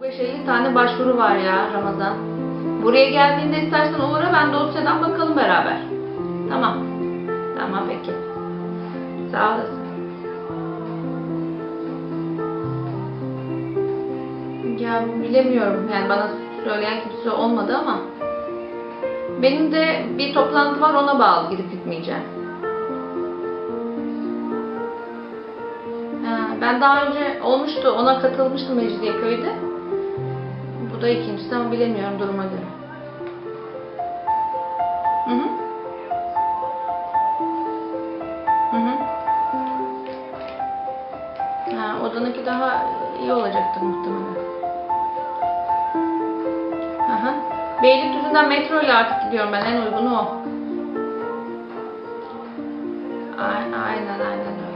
550 tane başvuru var ya Ramazan. Buraya geldiğinde istersen uğra ben dosyadan bakalım beraber. Tamam. Tamam peki. Sağ olasın. Ya bilemiyorum yani bana söyleyen kimse olmadı ama benim de bir toplantı var ona bağlı gidip gitmeyeceğim. Ben daha önce olmuştu ona katılmıştım Mecidiyeköy'de. Da ikincisi ama bilemiyorum duruma göre. Hı hı. Hı hı. Ha, odanınki daha iyi olacaktır muhtemelen. Aha. Beylikdüzü'nden metro ile artık gidiyorum ben. En uygunu o. Aynen aynen öyle.